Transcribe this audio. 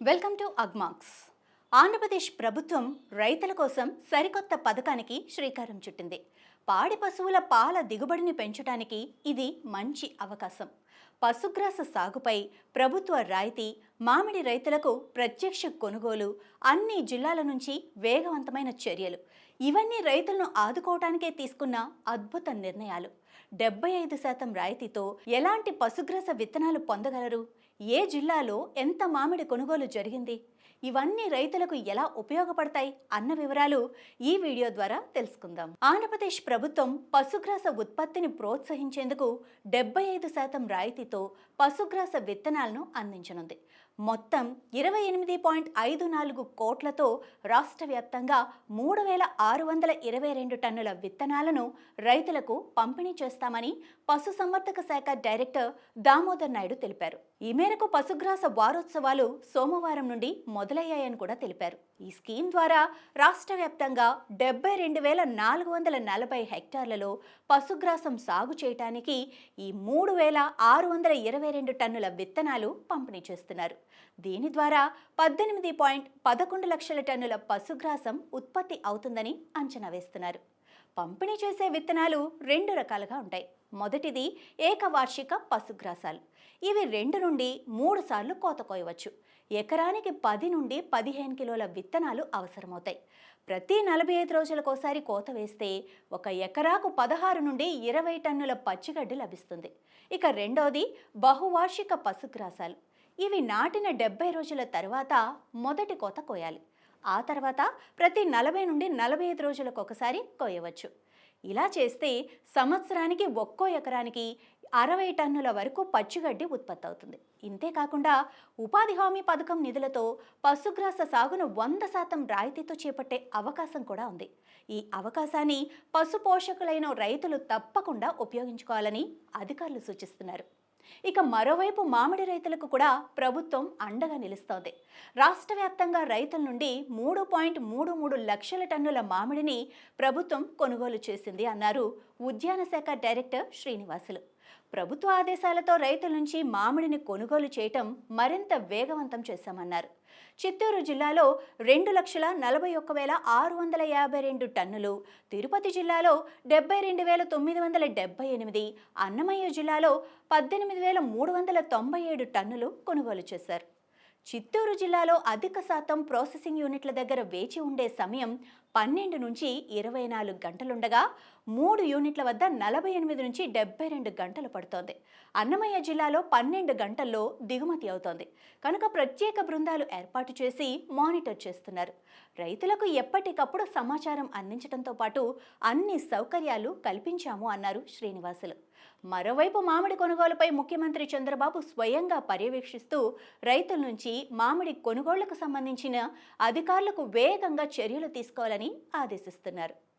Welcome to Agmax. Andhra Pradesh ప్రభుత్వం రైతుల కోసం సరికొత్త పథకానికి శ్రీకారం చుట్టింది. పాడి పశువుల పాల దిగుబడిని పెంచడానికి ఇది మంచి అవకాశం. పశుగ్రాస సాగుపై ప్రభుత్వ రాయితీ మామిడి రైతులకు ప్రత్యక్ష కొనుగోలు అన్ని జిల్లాల నుంచి వేగవంతమైన చర్యలు. ఇవన్నీ రైతులను ఆదుకోవటానికే తీసుకున్న అద్భుత నిర్ణయాలు. డెబ్బై ఐదు శాతం రాయితీతో ఎలాంటి పశుగ్రాస విత్తనాలు పొందగలరు? ఏ జిల్లాలో ఎంత మామిడి కొనుగోలు జరిగింది? ఇవన్నీ రైతులకు ఎలా ఉపయోగపడతాయి అన్న వివరాలు ఈ వీడియో ద్వారా తెలుసుకుందాం. ఆంధ్రప్రదేశ్ ప్రభుత్వం పశుగ్రాస ఉత్పత్తిని ప్రోత్సహించేందుకు డెబ్బై ఐదు శాతం రాయితీతో పశుగ్రాస విత్తనాలను అందించనుంది. మొత్తం ఇరవై ఎనిమిది పాయింట్ ఐదు నాలుగు కోట్లతో రాష్ట్ర వ్యాప్తంగా మూడు వేల ఆరు వందల ఇరవై రెండు టన్నుల విత్తనాలను రైతులకు పంపిణీ చేస్తామని పశుసంవర్ధక శాఖ డైరెక్టర్ దామోదర్ నాయుడు తెలిపారు. ఈ మేరకు పశుగ్రాస వారోత్సవాలు సోమవారం నుండి మొదలయ్యాయని కూడా తెలిపారు. ఈ స్కీమ్ ద్వారా రాష్ట్ర వ్యాప్తంగా డెబ్బై రెండు వేల నాలుగు వందల నలభై హెక్టార్లలో పశుగ్రాసం సాగు చేయటానికి ఈ మూడు వేల ఆరు వందల ఇరవై రెండు టన్నుల విత్తనాలు పంపిణీ చేస్తున్నారు. దీని ద్వారా పద్దెనిమిది పాయింట్ పదకొండు లక్షల టన్నుల పశుగ్రాసం ఉత్పత్తి అవుతుందని అంచనా వేస్తున్నారు. పంపిణీ చేసే విత్తనాలు రెండు రకాలుగా ఉంటాయి. మొదటిది ఏకవార్షిక పశుగ్రాసాలు. ఇవి రెండు నుండి మూడు సార్లు కోత కోయవచ్చు. ఎకరానికి పది నుండి పదిహేను కిలోల విత్తనాలు అవసరమవుతాయి. ప్రతి నలభై ఐదు రోజులకోసారి కోత వేస్తే ఒక ఎకరాకు పదహారు నుండి ఇరవై టన్నుల పచ్చిగడ్డి లభిస్తుంది. ఇక రెండోది బహువార్షిక పశుగ్రాసాలు. ఇవి నాటిన డెబ్బై రోజుల తర్వాత మొదటి కోత కోయాలి. ఆ తర్వాత ప్రతి నలభై నుండి నలభై ఐదు రోజులకు ఒకసారి కోయవచ్చు. ఇలా చేస్తే సంవత్సరానికి ఒక్కో ఎకరానికి అరవై టన్నుల వరకు పచ్చిగడ్డి ఉత్పత్తి అవుతుంది ఇంతేకాకుండా ఉపాధి హామీ పథకం నిధులతో పశుగ్రాస సాగును వంద శాతం రాయితీతో చేపట్టే అవకాశం కూడా ఉంది. ఈ అవకాశాన్ని పశు పోషకులైన రైతులు తప్పకుండా ఉపయోగించుకోవాలని అధికారులు సూచిస్తున్నారు. ఇక మరోవైపు మామిడి రైతులకు కూడా ప్రభుత్వం అండగా నిలుస్తోంది. రాష్ట్ర వ్యాప్తంగా రైతుల నుండి మూడు పాయింట్ మూడు మూడు లక్షల టన్నుల మామిడిని ప్రభుత్వం కొనుగోలు చేసింది అన్నారు ఉద్యాన శాఖ డైరెక్టర్ శ్రీనివాసులు. ప్రభుత్వ ఆదేశాలతో రైతుల నుంచి మామిడిని కొనుగోలు చేయటం మరింత వేగవంతం చేశామన్నారు. చిత్తూరు జిల్లాలో రెండు లక్షల నలభై ఒక్క వేల ఆరు వందల యాభై రెండు టన్నులు తిరుపతి జిల్లాలో డెబ్బై రెండు వేల తొమ్మిది వందల డెబ్బై ఎనిమిది అన్నమయ్య జిల్లాలో పద్దెనిమిది వేల మూడు వందల తొంభై ఏడు టన్నులు కొనుగోలు చేశారు. చిత్తూరు జిల్లాలో అధిక శాతం ప్రాసెసింగ్ యూనిట్ల దగ్గర వేచి ఉండే సమయం పన్నెండు నుంచి ఇరవై నాలుగు గంటలుండగా మూడు యూనిట్ల వద్ద నలభై ఎనిమిది నుంచి డెబ్బై రెండు గంటలు పడుతోంది. అన్నమయ్య జిల్లాలో పన్నెండు గంటల్లో దిగుమతి అవుతోంది. కనుక ప్రత్యేక బృందాలు ఏర్పాటు చేసి మానిటర్ చేస్తున్నారు. రైతులకు ఎప్పటికప్పుడు సమాచారం అందించడంతో పాటు అన్ని సౌకర్యాలు కల్పించాము అన్నారు శ్రీనివాసులు. మరోవైపు మామిడి కొనుగోలుపై ముఖ్యమంత్రి చంద్రబాబు స్వయంగా పర్యవేక్షిస్తూ రైతుల నుంచి మామిడి కొనుగోళ్ళకు సంబంధించిన అధికారులకు వేగంగా చర్యలు తీసుకోవాలని ఆదేశిస్తున్నారు.